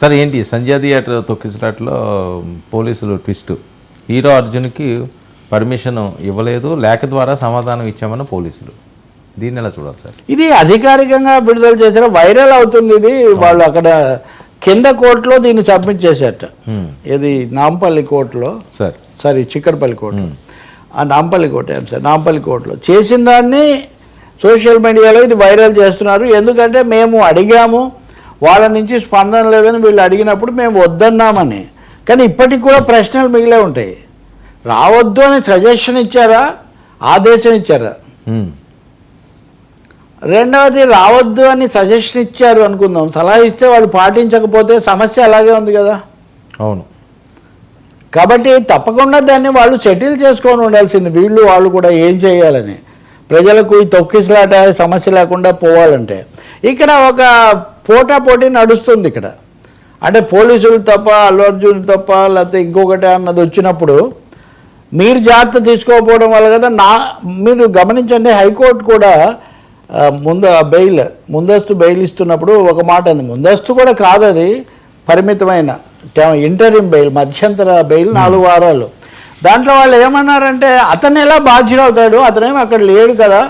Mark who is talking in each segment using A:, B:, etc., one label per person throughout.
A: Sir ఏంటి? Sanjay theatre తొక్కిసలాట్లో పోలీసులు twist. Hero అర్జున్కి పర్మిషన్ ఇవ్వలేదు లేఖ ద్వారా సమాధానం ఇచ్చామని పోలీసులు. దీన్ని ఎలా చూడాలి సార్?
B: ఇది అధికారికంగా విడుదల చేసిన వైరల్ అవుతుంది ఇది. వాళ్ళు అక్కడ కింద కోర్టులో దీన్ని సబ్మిట్ చేశారట. ఇది నాంపల్లి కోర్టులో?
A: సార్.
B: Sorry Chikkadpally court. ఆ నాంపల్లి కోర్టు ఏం సార్ నాంపల్లి కోర్టులో. చేసిన దాన్ని సోషల్ మీడియాలో ఇది వైరల్ చేస్తున్నారు. ఎందుకంటే మేము అడిగాము వాళ్ళ నుంచి స్పందన లేదని వీళ్ళు అడిగినప్పుడు మేము వద్దన్నామని. కానీ ఇప్పటికి కూడా ప్రశ్నలు మిగిలే ఉంటాయి. రావద్దు అని సజెషన్ ఇచ్చారా? ఆదేశం ఇచ్చారా. రెండవది రావద్దు అని సజెషన్ ఇచ్చారు అనుకుందాం. సలహా ఇస్తే వాళ్ళు పాటించకపోతే సమస్య అలాగే ఉంది కదా.
A: అవును.
B: కాబట్టి తప్పకుండా దాన్ని వాళ్ళు సెటిల్ చేసుకొని ఉండాల్సింది. వీళ్ళు వాళ్ళు కూడా ఏం చేయాలని. ప్రజలకు ఈ తొక్కిసలాట సమస్య లేకుండా పోవాలంటే. ఇక్కడ ఒక పోటా పోటీ నడుస్తుంది ఇక్కడ. అంటే పోలీసులు తప్ప అల్లు అర్జున్ తప్ప లేకపోతే ఇంకొకటి అన్నది వచ్చినప్పుడు మీరు జాగ్రత్త తీసుకోకపోవడం వల్ల కదా నా మీరు గమనించండి హైకోర్టు కూడా ముందు బెయిల్ ముందస్తు బెయిల్ ఇస్తున్నప్పుడు ఒక మాట అంది. ముందస్తు కూడా కాదు అది పరిమితమైన ఇంటరిం బెయిల్ మధ్యంతర బెయిల్ నాలుగు వారాలు. దాంట్లో వాళ్ళు ఏమన్నారంటే అతను ఎలా బాధ్యుడు అవుతాడు అతనేమో అక్కడ లేడు కదా?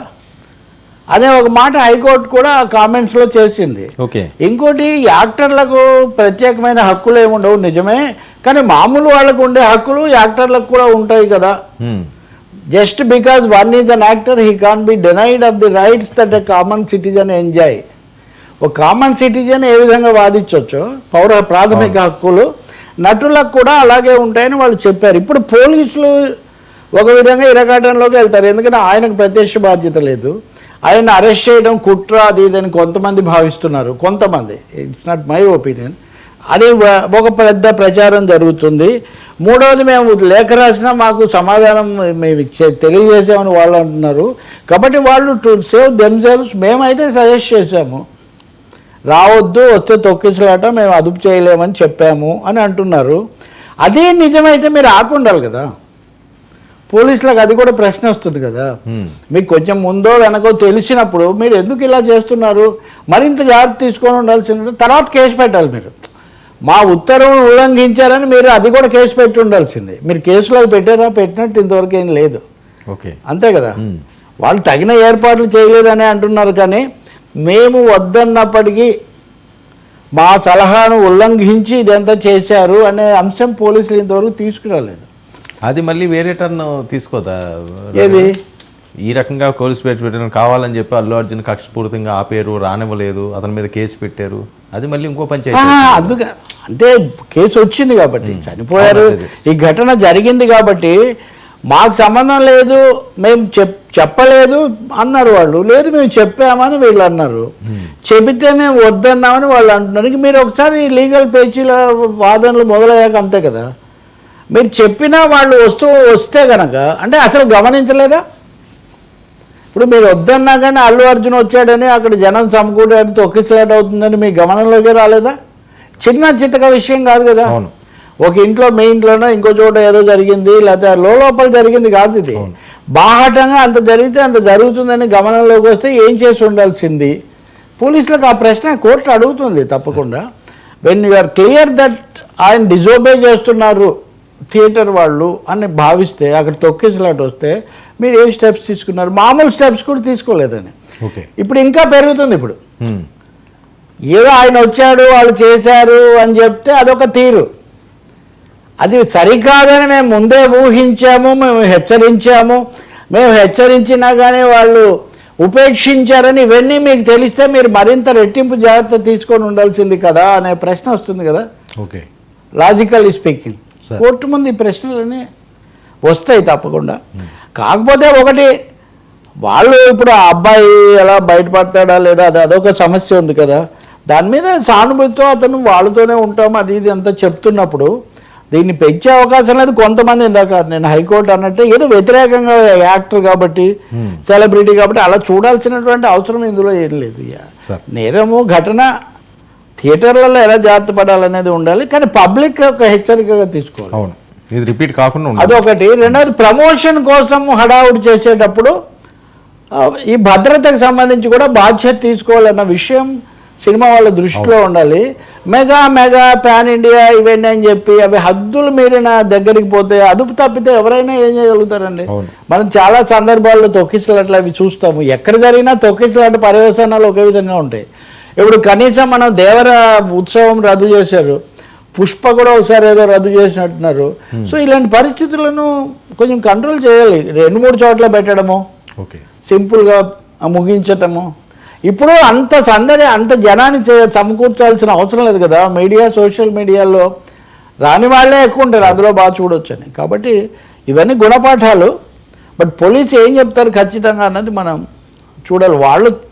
B: అనే ఒక మాట హైకోర్టు కూడా కామెంట్స్లో చేసింది.
A: ఓకే.
B: ఇంకోటి యాక్టర్లకు ప్రత్యేకమైన హక్కులు ఏమి ఉండవు నిజమే. కానీ మామూలు వాళ్ళకు ఉండే హక్కులు యాక్టర్లకు కూడా ఉంటాయి కదా. Just because one is an actor he can be denied of the rights that a common citizen enjoy. ఒక కామన్ సిటిజన్ ఏ విధంగా వాదించవచ్చు పౌర ప్రాథమిక హక్కులు నటులకు కూడా అలాగే ఉంటాయని వాళ్ళు చెప్పారు. ఇప్పుడు పోలీసులు ఒక విధంగా ఇరకాటంలోకి వెళ్తారు ఎందుకంటే ఆయనకు ప్రత్యక్ష బాధ్యత లేదు. ఆయన అరెస్ట్ చేయడం కుట్ర అది ఇదని కొంతమంది భావిస్తున్నారు. కొంతమంది. ఇట్స్ నాట్ మై ఒపీనియన్ అది ఒక పెద్ద ప్రచారం జరుగుతుంది. మూడవది మేము లేఖ రాసినా మాకు సమాధానం మేము ఇచ్చే తెలియజేసామని వాళ్ళు అంటున్నారు. కాబట్టి వాళ్ళు టు సేవ్ దెమ్సెల్స్ మేమైతే సజెస్ట్ చేశాము. రావద్దు వస్తే తొక్కిసలాట మేము అదుపు చేయలేమని చెప్పాము అని అంటున్నారు. అదే నిజమైతే మీరు ఆకుండాలి కదా. పోలీసులకు అది కూడా ప్రశ్న వస్తుంది కదా. మీకు కొంచెం ముందో వెనకో తెలిసినప్పుడు మీరు ఎందుకు ఇలా చేస్తున్నారు? మరింత జాగ్రత్త తీసుకొని ఉండాల్సింది తర్వాత కేసు పెట్టాలి మీరు. మా ఉత్తర్వులు ఉల్లంఘించారని మీరు అది కూడా కేసు పెట్టి ఉండాల్సింది. మీరు కేసులో పెట్టారా? పెట్టినట్టు ఇంతవరకు ఏం లేదు.
A: ఓకే.
B: అంతే కదా. వాళ్ళు తగిన ఏర్పాట్లు చేయలేదని అంటున్నారు కానీ మేము వద్దన్నప్పటికీ మా సలహాను ఉల్లంఘించి ఇదంతా చేశారు అనే అంశం పోలీసులు ఇంతవరకు తీసుకురాలేదు.
A: అది మళ్ళీ వేరే టర్న్ తీసుకోదా?
B: ఏది
A: ఈ రకంగా పేరు పెట్టడం కావాలని చెప్పి అల్లు అర్జున్ కక్షపూరితంగా ఆపేరు రానివ్వలేదు అతని మీద కేసు పెట్టారు. అది మళ్ళీ ఇంకో పంచాయతీ
B: అందుకే అంటే కేసు వచ్చింది కాబట్టి చనిపోయారు. ఈ ఘటన జరిగింది కాబట్టి మాకు సంబంధం లేదు మేము చెప్ చెప్పలేదు అన్నారు వాళ్ళు. లేదు మేము చెప్పామని వీళ్ళు అన్నారు. చెబితే మేము వద్దన్నామని వాళ్ళు అంటున్నారు. మీరు ఒకసారి లీగల్ పేచీల వాదనలు మొదలయ్యాక అంతే కదా. మీరు చెప్పినా వాళ్ళు వస్తూ వస్తే కనుక అంటే అసలు గమనించలేదా? ఇప్పుడు మీరు వద్దన్నా కానీ అల్లు అర్జున్ వచ్చాడని అక్కడ జనం సమకూడాడు తొక్కిసలాట అవుతుందని మీ గమనంలోకి రాలేదా? చిన్న చిత్తక విషయం కాదు కదా.
A: అవును.
B: ఒక ఇంట్లో మీ ఇంట్లోనో ఇంకో చోట ఏదో జరిగింది లేకపోతే లోపల జరిగింది కాదు ఇది. బాహటంగా అంత జరిగితే అంత జరుగుతుందని గమనంలోకి వస్తే ఏం చేసి ఉండాల్సింది? పోలీసులకు ఆ ప్రశ్న కోర్టు అడుగుతుంది తప్పకుండా. When you are clear that ఆయన డిజోబే చేస్తున్నారు థియేటర్ వాళ్ళు అని భావిస్తే అక్కడ తొక్కిసలాట వస్తే మీరు ఏం స్టెప్స్ తీసుకున్నారు? మామూలు స్టెప్స్ కూడా తీసుకోలేదని.
A: ఓకే.
B: ఇప్పుడు ఇంకా పెరుగుతుంది ఇప్పుడు. ఏదో ఆయన వచ్చాడు వాళ్ళు చేశారు అని చెప్తే అదొక తీరు. అది సరికాదని మేము ముందే ఊహించాము మేము హెచ్చరించాము. మేము హెచ్చరించినా కానీ వాళ్ళు ఉపేక్షించారని ఇవన్నీ మీకు తెలిస్తే మీరు మరింత రెట్టింపు జాగ్రత్త తీసుకొని ఉండాల్సింది కదా అనే ప్రశ్న వస్తుంది కదా.
A: ఓకే.
B: Logically speaking. కోర్టు ముందు ఈ ప్రశ్నలన్నీ వస్తాయి తప్పకుండా. కాకపోతే ఒకటి వాళ్ళు ఇప్పుడు ఆ అబ్బాయి ఎలా బయటపడతాడా లేదా అది అదొక సమస్య ఉంది కదా. దాని మీద సానుభూతితో అతను వాళ్ళతోనే ఉంటాం అది ఇది అంతా చెప్తున్నప్పుడు దీన్ని పెంచే అవకాశం లేదు. కొంతమంది ఇందాక నేను హైకోర్టు అన్నట్టు ఏదో వ్యతిరేకంగా యాక్టర్ కాబట్టి. సెలబ్రిటీ కాబట్టి అలా చూడాల్సినటువంటి అవసరం ఇందులో ఏం లేదు నేరము ఘటన థియేటర్లలో ఎలా జాగ్రత్త పడాలనేది ఉండాలి కానీ పబ్లిక్ ఒక హెచ్చరికగా తీసుకోవాలి.
A: అవును. ఇది రిపీట్ కాకుండా
B: అదొకటి. రెండవది ప్రమోషన్ కోసం హడావుడి చేసేటప్పుడు ఈ భద్రతకు సంబంధించి కూడా బాధ్యత తీసుకోవాలన్న విషయం సినిమా వాళ్ళ దృష్టిలో ఉండాలి. మెగా మెగా పాన్ ఇండియా ఇవన్నీ అని చెప్పి అవి హద్దులు మీరిన దగ్గరికి పోతే అదుపు తప్పితే ఎవరైనా ఏం చేయగలుగుతారండి. మనం చాలా సందర్భాల్లో తొక్కిసలాట్లు అవి చూస్తాము. ఎక్కడ జరిగినా తొక్కిసలాట పర్యవసానాలు ఒకే విధంగా ఉంటాయి. ఇప్పుడు కనీసం మనం దేవర ఉత్సవం రద్దు చేశారు పుష్ప కూడా ఒకసారి ఏదో రద్దు చేసినట్టున్నారు. సో ఇలాంటి పరిస్థితులను కొంచెం కంట్రోల్ చేయాలి. రెండు మూడు చోట్ల పెట్టడము
A: ఓకే.
B: సింపుల్గా ముగించటము. ఇప్పుడు అంత సందడి అంత జనాన్ని సమకూర్చాల్సిన అవసరం లేదు కదా. మీడియా సోషల్ మీడియాలో రాని వాళ్ళే ఎక్కువ ఉంటారు. అందులో బాగా చూడొచ్చని. కాబట్టి ఇవన్నీ గుణపాఠాలు. బట్ పోలీసు ఏం చెప్తారు ఖచ్చితంగా అన్నది మనం చూడాలి. వాళ్ళు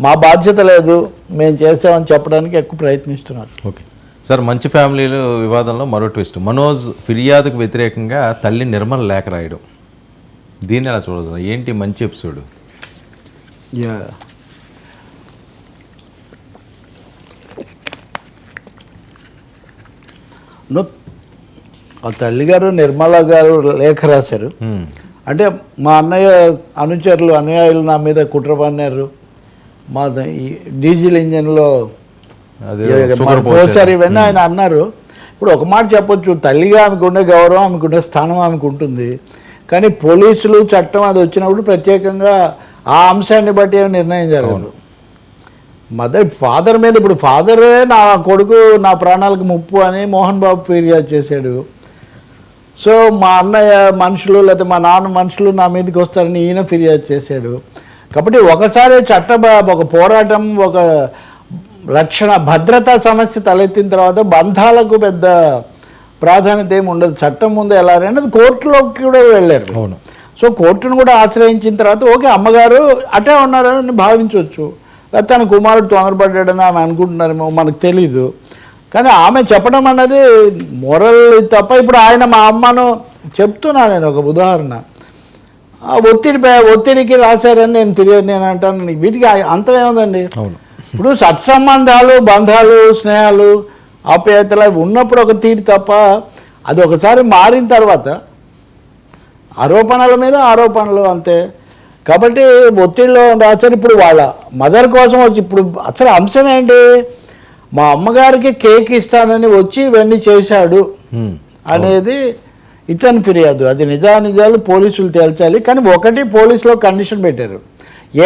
B: మా బాధ్యత లేదు మేము చేసామని చెప్పడానికి ఎక్కువ ప్రయత్నిస్తున్నారు.
A: ఓకే. సార్ మంచి ఫ్యామిలీలు వివాదంలో మరో ట్విస్ట్. మనోజ్ ఫిర్యాదుకు వ్యతిరేకంగా తల్లి నిర్మల లేఖ రాయడం. దీన్ని ఎలా చూడదు ఏంటి మంచి ఎపిసోడ్?
B: యా. ను- ఆ తల్లిగారు నిర్మల గారు లేఖ రాశారు. అంటే మా అన్నయ్య అనుచరులు అనుయాయులు నా మీద కుట్ర పన్నారు మా డీజిల్ ఇంజన్లో.
A: పోసారు.
B: ఇవన్నీ ఆయన అన్నారు. ఇప్పుడు ఒక మాట చెప్పొచ్చు. తల్లిగా ఆమెకు ఉండే గౌరవం ఆమెకు ఉండే స్థానం ఆమెకు ఉంటుంది కానీ పోలీసులు చట్టం అది వచ్చినప్పుడు ప్రత్యేకంగా ఆ అంశాన్ని బట్టి ఏమి నిర్ణయం జరగదు. మదర్ ఫాదర్ మీద ఇప్పుడు ఫాదరే నా కొడుకు నా ప్రాణాలకు ముప్పు అని మోహన్ బాబు ఫిర్యాదు చేశాడు. సో మా అన్నయ్య మనుషులు లేకపోతే మా నాన్న మనుషులు నా మీదకి వస్తారని ఈయన ఫిర్యాదు చేశాడు. కాబట్టి ఒకసారి చట్ట ఒక పోరాటం ఒక రక్షణ భద్రతా సమస్య తలెత్తిన తర్వాత బంధాలకు పెద్ద ప్రాధాన్యత ఏమి ఉండదు. చట్టం ముందు ఎలా అనేది కోర్టులోకి కూడా వెళ్ళారు.
A: అవును.
B: సో కోర్టును కూడా ఆశ్రయించిన తర్వాత ఓకే అమ్మగారు అటే ఉన్నారని భావించవచ్చు. లేకపోతే తన కుమారుడు తొందరపడ్డాడని ఆమె అనుకుంటున్నారేమో మనకు తెలీదు. కానీ ఆమె చెప్పడం అన్నది మొరల్ తప్ప ఇప్పుడు ఆయన మా అమ్మను చెప్తున్నా నేను ఒక ఉదాహరణ. ఆ ఒత్తిడి ఒత్తిడికి రాశారని నేను ఫిర్యాదు నేను అంటాను. వీటికి ఆ- అంతం ఏముందండి
A: అవును.
B: ఇప్పుడు సత్సంబంధాలు బంధాలు స్నేహాలు ఆప్యాయతలు అవి ఉన్నప్పుడు ఒక తీరు తప్ప అది ఒకసారి మారిన తర్వాత ఆరోపణల మీద ఆరోపణలు అంతే. కాబట్టి ఒత్తిడిలో రాశారు ఇప్పుడు వాళ్ళ మదర్ కోసం వచ్చి ఇప్పుడు అసలు అంశం ఏంటి? మా అమ్మగారికి కేక్ ఇస్తానని వచ్చి ఇవన్నీ చేశాడు. అనేది ఇతని ఫిర్యాదు. అది నిజానిజాలు పోలీసులు తేల్చాలి కానీ ఒకటి పోలీసులో కండిషన్ పెట్టారు.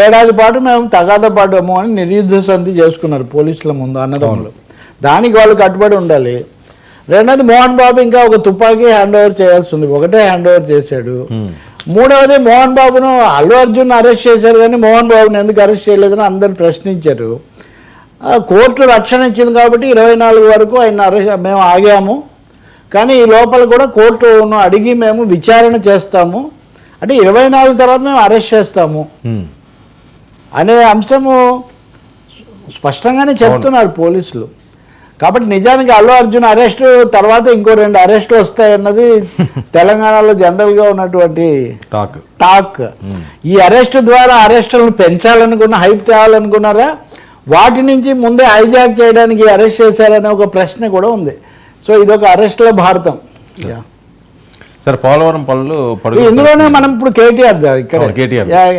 B: ఏడాది పాటు మేము తగాద పడ్డాము అని నిర్యుద్ధ సంధి చేసుకున్నారు పోలీసుల ముందు అన్నదమ్ములు. దానికి వాళ్ళు కట్టుబడి ఉండాలి. రెండోది మోహన్ బాబు ఇంకా ఒక తుపాకీ హ్యాండ్ ఓవర్ చేయాల్సి ఉంది ఒకటే హ్యాండ్ ఓవర్ చేశాడు. మూడవది మోహన్ బాబును అల్లు అర్జున్ అరెస్ట్ చేశారు కానీ మోహన్ బాబుని ఎందుకు అరెస్ట్ చేయలేదని అందరు ప్రశ్నించారు. కోర్టు రక్షణ ఇచ్చింది కాబట్టి ఇరవై నాలుగు వరకు ఆయన అరెస్ట్ మేము ఆగాము. కానీ ఈ లోపల కూడా కోర్టును అడిగి మేము విచారణ చేస్తాము. అంటే ఇరవై నాలుగు తర్వాత మేము అరెస్ట్ చేస్తాము. అనే అంశము స్పష్టంగానే చెప్తున్నారు పోలీసులు. కాబట్టి నిజానికి అల్లు అర్జున్ అరెస్ట్ తర్వాత ఇంకో రెండు అరెస్టులు వస్తాయన్నది తెలంగాణలో జనరల్గా ఉన్నటువంటి
A: టాక్.
B: టాక్. ఈ అరెస్ట్ ద్వారా అరెస్టులను పెంచాలనుకున్న హైప్ తేవాలనుకున్నారా? వాటి నుంచి ముందే హైజాక్ చేయడానికి అరెస్ట్ చేశారనే ఒక ప్రశ్న కూడా ఉంది. సో ఇదొక అరెస్ట్ల భారతం. యా.
A: సార్ పోలవరం పనులు
B: ఇందులోనే మనం ఇప్పుడు కేటీఆర్ ఇక్కడ.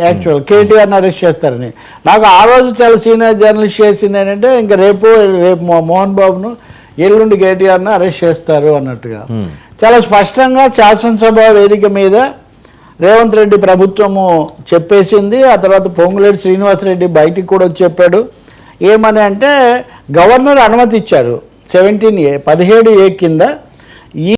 B: యాక్చువల్ కేటీఆర్ని అరెస్ట్ చేస్తారని. నాకు ఆ రోజు చాలా సీనియర్ జర్నలిస్ట్ చేసింది ఏంటంటే ఇంకా రేపు రేపు మో- మోహన్ బాబును ఎల్లుండి కేటీఆర్ని అరెస్ట్ చేస్తారు అన్నట్టుగా.
A: ఉమ్.
B: చాలా స్పష్టంగా శాసనసభ వేదిక మీద రేవంత్ రెడ్డి ప్రభుత్వము చెప్పేసింది. ఆ తర్వాత పొంగులేటి శ్రీనివాసరెడ్డి బయటికి కూడా వచ్చి చెప్పాడు. ఏమని అంటే గవర్నర్ అనుమతి ఇచ్చారు సెవెంటీన్ ఏ పదిహేడు ఏ కింద